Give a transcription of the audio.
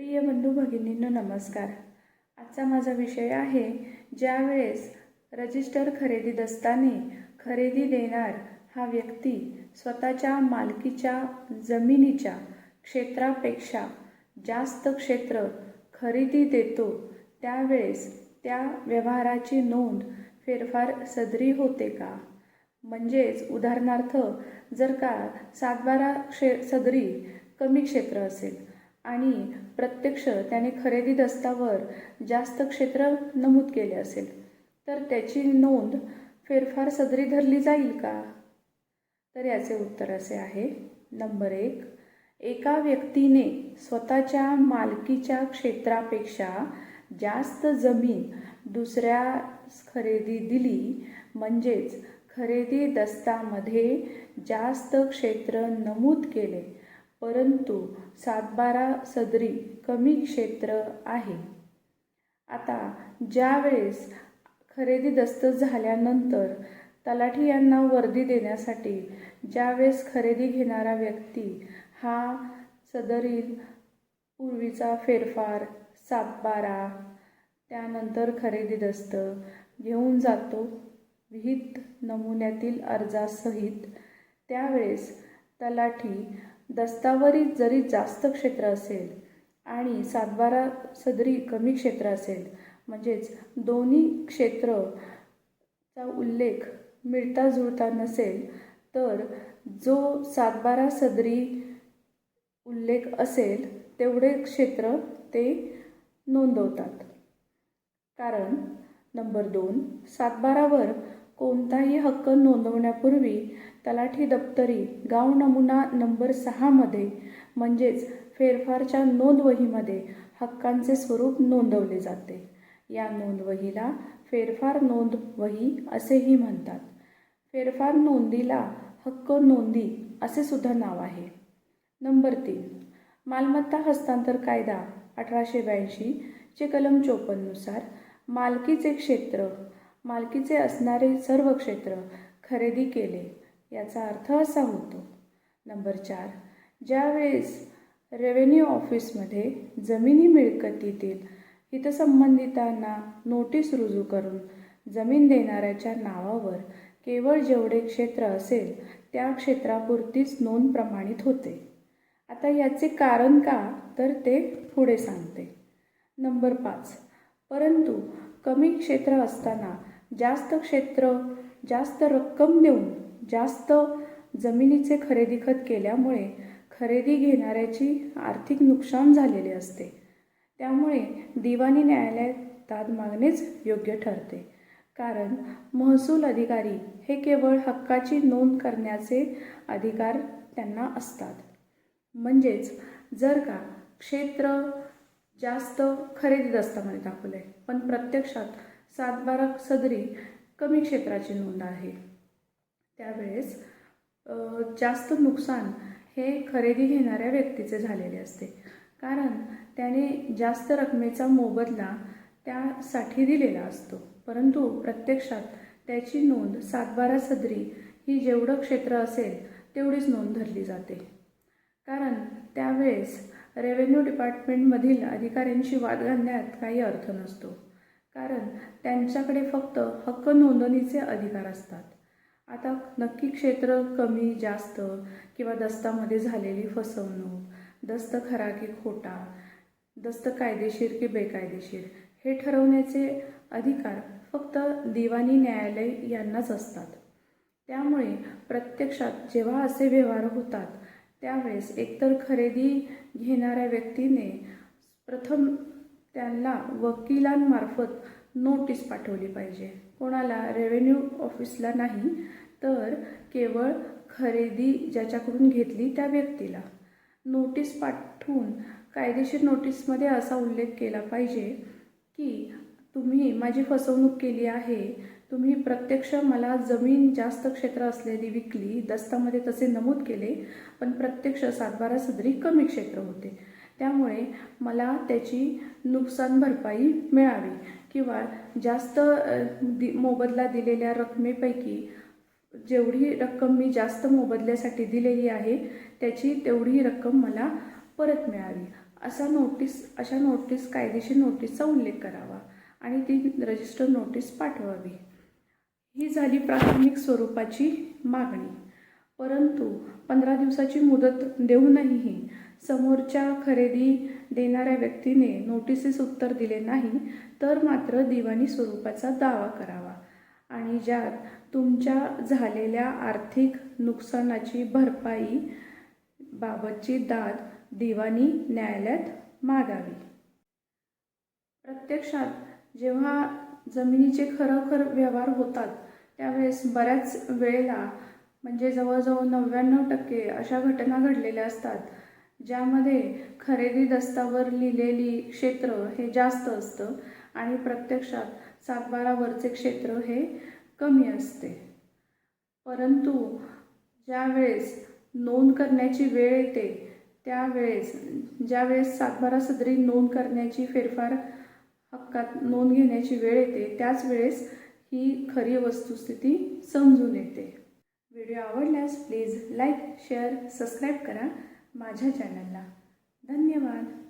प्रिय बंधू भगिनींनो नमस्कार. आजचा माझा विषय आहे ज्यावेळेस रजिस्टर खरेदी दस्ताने खरेदी देणार हा व्यक्ती स्वतःच्या मालकीच्या जमिनीच्या क्षेत्रापेक्षा जास्त क्षेत्र खरेदी देतो त्यावेळेस त्या व्यवहाराची नोंद फेरफार सदरी होते का? म्हणजेच उदाहरणार्थ जर का सातबारा क्षे सदरी कमी क्षेत्र असेल आणि प्रत्यक्ष त्याने खरेदी दस्तावर जास्त क्षेत्र नमूद केले असेल तर त्याची नोंद फेरफार सदरी धरली जाईल का? तर याचे उत्तर असे आहे नंबर एक एका व्यक्तीने स्वतःच्या मालकीच्या क्षेत्रापेक्षा जास्त जमीन दुसऱ्या खरेदी दिली म्हणजेच खरेदी दस्तामध्ये जास्त क्षेत्र नमूद केले परंतु सातबारा सदरी कमी क्षेत्र आहे. आता ज्यावेळेस खरेदी दस्त झाल्यानंतर तलाठी यांना वर्दी देण्यासाठी ज्यावेळेस खरेदी घेणारा व्यक्ती हा सदरील पूर्वीचा फेरफार सातबारा त्यानंतर खरेदी दस्त घेऊन जातो. विहित नमुन्यातील अर्जासहित त्यावेळेस तलाठी दस्तावरीत जरी जास्त क्षेत्र असेल आणि सातबारा सदरी कमी क्षेत्र असेल म्हणजेच दोन्ही क्षेत्रचा उल्लेख मिळता जुळता नसेल तर जो सातबारा सदरी उल्लेख असेल तेवढे क्षेत्र ते नोंदवतात. कारण नंबर दोन सातबारावर कोणताही हक्क नोंदवण्यापूर्वी तलाठी दप्तरी गाव नमुना नंबर सहामध्ये म्हणजेच फेरफारच्या नोंदवहीमध्ये हक्कांचे स्वरूप नोंदवले जाते. या नोंदवहीला फेरफार नोंद वही असेही म्हणतात. फेरफार नोंदीला हक्क नोंदी असे सुद्धा नाव आहे. नंबर तीन. मालमत्ता हस्तांतर कायदा अठराशे ब्याऐंशी चे कलम चोपन्ननुसार मालकीचे क्षेत्र मालकीचे असणारे सर्व क्षेत्र खरेदी केले याचा अर्थ असा होतो. नंबर चार. ज्यावेळेस रेव्हेन्यू ऑफिसमध्ये जमिनी मिळकतीतील हितसंबंधितांना नोटीस रुजू करून जमीन देणाऱ्याच्या नावावर केवळ जेवढे क्षेत्र असेल त्या क्षेत्रापुरतीच नोंद प्रमाणित होते. आता याचे कारण का तर ते पुढे सांगते. नंबर पाच. परंतु कमी क्षेत्र असताना जास्त क्षेत्र जास्त रक्कम देऊन जास्त जमिनीचे खरेदी खत केल्यामुळे खरेदी घेणाऱ्याची आर्थिक नुकसान झालेले असते. त्यामुळे दिवाणी न्यायालयात दाद मागणेच योग्य ठरते. कारण महसूल अधिकारी हे केवळ हक्काची नोंद करण्याचे अधिकार त्यांना असतात. म्हणजेच जर का क्षेत्र जास्त खरेदी दस्तामध्ये म्हणजे दाखवलं आहे पण प्रत्यक्षात सातबारा सदरी कमी क्षेत्राची नोंद आहे. त्यावेळेस जास्त नुकसान हे खरेदी घेणाऱ्या व्यक्तीचे झालेले असते. कारण त्याने जास्त रकमेचा मोबदला त्यासाठी दिलेला असतो. परंतु प्रत्यक्षात त्याची नोंद सातबारा सदरी ही जेवढं क्षेत्र असेल तेवढीच नोंद धरली जाते. कारण त्यावेळेस रेव्हेन्यू डिपार्टमेंटमधील अधिकाऱ्यांशी वाद घालण्यात काही अर्थ नसतो. कारण त्यांच्याकडे फक्त हक्क नोंदणीचे अधिकार असतात. आता नक्की क्षेत्र कमी जास्त किंवा दस्तामध्ये झालेली फसवणूक दस्त खरा की खोटा दस्त कायदेशीर की बेकायदेशीर हे ठरवण्याचे अधिकार फक्त दिवाणी न्यायालय यांनाच असतात. त्यामुळे प्रत्यक्षात जेव्हा असे व्यवहार होतात त्यावेळेस एकतर खरेदी घेणाऱ्या व्यक्तीने प्रथम त्यांना वकिलांमार्फत नोटीस पाठवली पाहिजे. कोणाला रेव्हेन्यू ऑफिसला नाही तर केवळ खरेदी ज्याच्याकडून घेतली त्या व्यक्तीला. नोटीस पाठवून कायदेशीर नोटीसमध्ये असा उल्लेख केला पाहिजे की तुम्ही माझी फसवणूक केली आहे तुम्ही प्रत्यक्ष मला जमीन जास्त क्षेत्र असलेली विकली दस्तामध्ये तसे नमूद केले पण प्रत्यक्ष सातबारा सदरी कमी क्षेत्र होते. त्यामुळे मला त्याची नुकसान भरपाई मिळावी. किंवा जास्त दि मोबदला दिलेल्या रकमेपैकी जेवढी रक्कम मी जास्त मोबदल्यासाठी दिलेली आहे त्याची तेवढी रक्कम मला परत मिळावी. असा नोटीस अशा नोटीस कायदेशीर नोटीसचा उल्लेख करावा आणि ती रजिस्टर नोटीस पाठवावी. ही झाली प्राथमिक स्वरूपाची मागणी. परंतु पंधरा दिवसाची मुदत देऊनही समोरच्या खरेदी देणाऱ्या व्यक्तीने नोटिसीस उत्तर दिले नाही तर मात्र दिवाणी स्वरूपाचा दावा करावा. आणि ज्यात तुमच्या झालेल्या आर्थिक नुकसानाची भरपाई बाबतची दाद दिवाणी न्यायालयात मागावी. प्रत्यक्षात जेव्हा जमिनीचे खरोखर व्यवहार होतात त्यावेळेस बऱ्याच वेळेला म्हणजे जवळजवळ नव्याण्णव टक्के अशा घटना घडलेल्या असतात. ज्यामध्ये खरेदी दस्तावर लिहिलेली क्षेत्र हे जास्त असतं आणि प्रत्यक्षात सातबारावरचे क्षेत्र हे कमी असते. परंतु ज्यावेळेस नोंद करण्याची वेळ येते त्यावेळेस ज्यावेळेस सातबारा सदरी नोंद करण्याची फेरफार हक्कात नोंद घेण्याची वेळ येते त्याच वेळेस ही खरी वस्तुस्थिती समजून येते. व्हिडिओ आवडल्यास प्लीज लाईक शेअर सबस्क्राईब करा. माझ्या चॅनलला धन्यवाद.